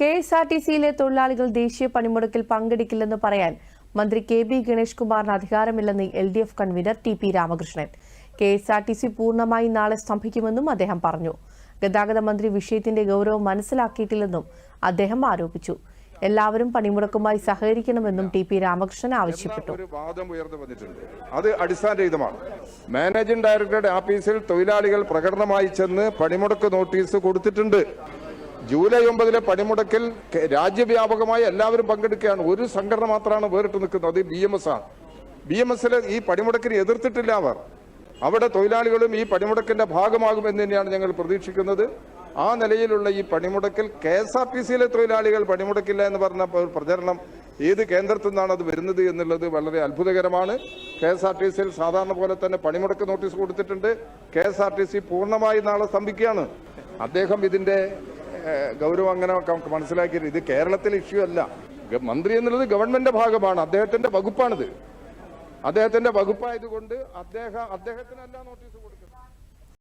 K S R T സിയിലെ തൊഴിലാളികൾ ദേശീയ പണിമുടക്കിൽ പങ്കെടുക്കില്ലെന്ന് പറയാൻ മന്ത്രി കെ ബി ഗണേഷ് കുമാറിന് അധികാരമില്ലെന്ന് L D F convener T P Ramakrishnan. K S R T C പൂർണമായി നാളെ സ്തംഭിക്കുമെന്നും അദ്ദേഹം പറഞ്ഞു. ഗതാഗത മന്ത്രി വിഷയത്തിന്റെ ഗൗരവം മനസ്സിലാക്കിയിട്ടില്ലെന്നും അദ്ദേഹം ആരോപിച്ചു. എല്ലാവരും പണിമുടക്കുമായി സഹകരിക്കണമെന്നും ടി പി രാമകൃഷ്ണൻ ആവശ്യപ്പെട്ടു. ഒരു വാദം ഉയർന്നു വന്നിട്ടുണ്ട്. അത് അടിസ്ഥാനരഹിതമാണ്. മാനേജിംഗ് ഡയറക്ടറുടെ ഓഫീസിൽ തൊഴിലാളികൾ പ്രകടനമായി ചെന്ന് പണിമുടക്ക് നോട്ടീസ് കൊടുത്തിട്ടുണ്ട്. ജൂലൈ ഒമ്പതിലെ പണിമുടക്കിൽ രാജ്യവ്യാപകമായി എല്ലാവരും പങ്കെടുക്കുകയാണ്. ഒരു സംഘടന മാത്രമാണ് വേറിട്ട് നിൽക്കുന്നത്. അത് ബി എം എസ് ആണ്. ബി എം എസിൽ ഈ പണിമുടക്കിനെ എതിർത്തിട്ടില്ല അവർ. അവിടെ തൊഴിലാളികളും ഈ പണിമുടക്കിന്റെ ഭാഗമാകുമെന്ന് തന്നെയാണ് ഞങ്ങൾ പ്രതീക്ഷിക്കുന്നത്. ആ നിലയിലുള്ള ഈ പണിമുടക്കിൽ കെ എസ് ആർ ടി സിയിലെ തൊഴിലാളികൾ പണിമുടക്കില്ല എന്ന് പറഞ്ഞ പ്രചരണം ഏത് കേന്ദ്രത്തിൽ നിന്നാണ് അത് വരുന്നത് എന്നുള്ളത് വളരെ അത്ഭുതകരമാണ്. കെ എസ് ആർ ടി സിയിൽ സാധാരണ പോലെ തന്നെ പണിമുടക്ക് നോട്ടീസ് കൊടുത്തിട്ടുണ്ട്. K S R T C പൂർണമായി നാളെ സ്തംഭിക്കുകയാണ്. അദ്ദേഹം ഇതിന്റെ ഏഹ്, ഗൗരവം അങ്ങനെ മനസ്സിലാക്കിയത് ഇത് കേരളത്തിലെ ഇഷ്യൂ അല്ല. മന്ത്രി എന്നുള്ളത് ഗവൺമെന്റിന്റെ ഭാഗമാണ്. അദ്ദേഹത്തിന്റെ വകുപ്പാണിത്. അദ്ദേഹത്തിന്റെ വകുപ്പായതുകൊണ്ട് അദ്ദേഹം അദ്ദേഹത്തിനല്ല നോട്ടീസ് കൊടുക്കുന്നത്.